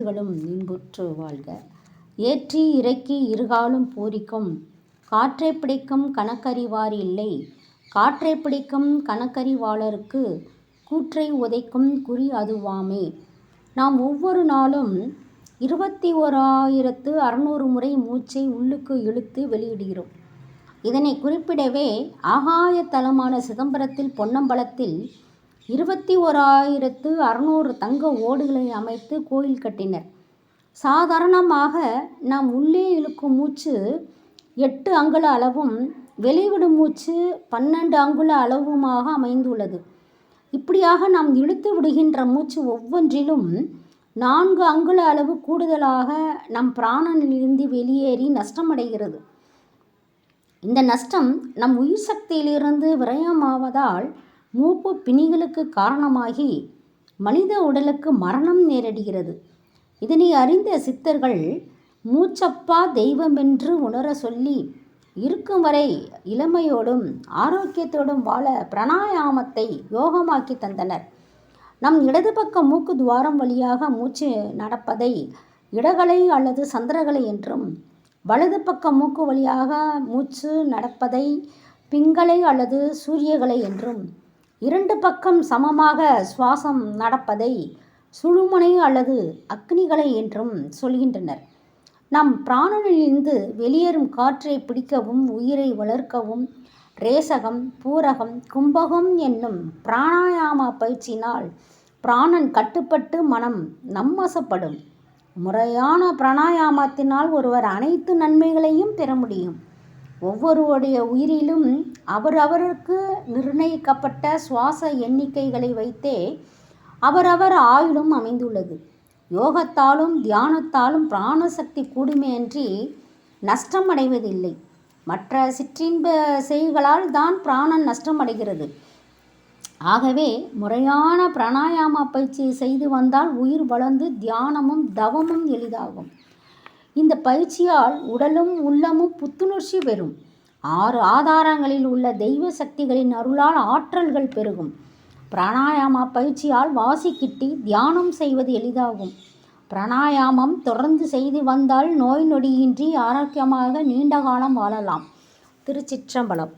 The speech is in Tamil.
களும் இன்புற்று வாழ்க. ஏற்றி இறக்கி இருகாலும் பூரிக்கும் காற்றை பிடிக்கும் கணக்கறிவார் இல்லை. காற்றை பிடிக்கும் கணக்கறிவாளருக்கு கூற்றை உதைக்கும் குறி அதுவாமே. நாம் ஒவ்வொரு நாளும் இருபத்தி ஓராயிரத்து அறுநூறு முறை மூச்சை உள்ளுக்கு இழுத்து வெளியிடுகிறோம். இதனை குறிப்பிடவே ஆகாய தலமான சிதம்பரத்தில் பொன்னம்பலத்தில் இருபத்தி ஓராயிரத்து அறுநூறு தங்க ஓடுகளை அமைத்து கோயில் கட்டினர். சாதாரணமாக நாம் உள்ளே இழுக்கும் மூச்சு எட்டு அங்குல அளவும் வெளிவிடும் மூச்சு பன்னெண்டு அங்குல அளவுமாக அமைந்துள்ளது. இப்படியாக நாம் இழுத்து விடுகின்ற மூச்சு ஒவ்வொன்றிலும் நான்கு அங்குல அளவு கூடுதலாக நம் பிராணனிலிருந்து வெளியேறி நஷ்டமடைகிறது. இந்த நஷ்டம் நம் உயிர் சக்தியிலிருந்து விரயமாவதால் மூப்பு பிணிகளுக்கு காரணமாகி மனித உடலுக்கு மரணம் நேரிடுகிறது. இதனை அறிந்த சித்தர்கள் மூச்சப்பா தெய்வமென்று உணரச் சொல்லி இருக்கும் வரை இளமையோடும் ஆரோக்கியத்தோடும் வாழ பிராணாயாமத்தை யோகமாக்கித் தந்தனர். நம் இடது பக்க மூக்கு துவாரம் வழியாக மூச்சு நடப்பதை இடகலை அல்லது சந்திரகலை என்றும் வலது பக்க மூக்கு வழியாக மூச்சு நடப்பதை பிங்கலை அல்லது சூரியகலை என்றும் இரண்டு பக்கம் சமமாக சுவாசம் நடப்பதை சுழுமுனை அல்லது அக்னிகலை என்றும் சொல்கின்றனர். நம் பிராணனிலிருந்து வெளியேறும் காற்றை பிடிக்கவும் உயிரை வளர்க்கவும் ரேசகம் பூரகம் கும்பகம் என்னும் பிராணாயாம பயிற்சியினால் பிராணன் கட்டுப்பட்டு மனம் நம்மசப்படும் முறையான பிராணாயாமத்தினால் ஒருவர் அனைத்து நன்மைகளையும் பெற முடியும். ஒவ்வொருவருடைய உயிரிலும் அவரவருக்கு நிர்ணயிக்கப்பட்ட சுவாச எண்ணிக்கைகளை வைத்தே அவரவர் ஆயுளும் அமைந்துள்ளது. யோகத்தாலும் தியானத்தாலும் பிராண சக்தி கூடுமேயன்றி நஷ்டம் அடைவதில்லை. மற்ற சிற்றின்ப செய்களால் தான் பிராணன் நஷ்டமடைகிறது. ஆகவே முறையான பிராணாயாம பயிற்சியை செய்து வந்தால் உயிர் வளர்ந்து தியானமும் தவமும் எளிதாகும். இந்த பயிற்சியால் உடலும் உள்ளமும் புத்துணர்ச்சி பெறும். ஆறு ஆதாரங்களில் உள்ள தெய்வ சக்திகளின் அருளால் ஆற்றல்கள் பெருகும். பிராணாயாம பயிற்சியால் வாசி கிட்டி தியானம் செய்வது எளிதாகும். பிராணாயாமம் தொடர்ந்து செய்து வந்தால் நோய் நொடியின்றி ஆரோக்கியமாக நீண்ட காலம் வாழலாம். திருச்சிற்றம்பலம்.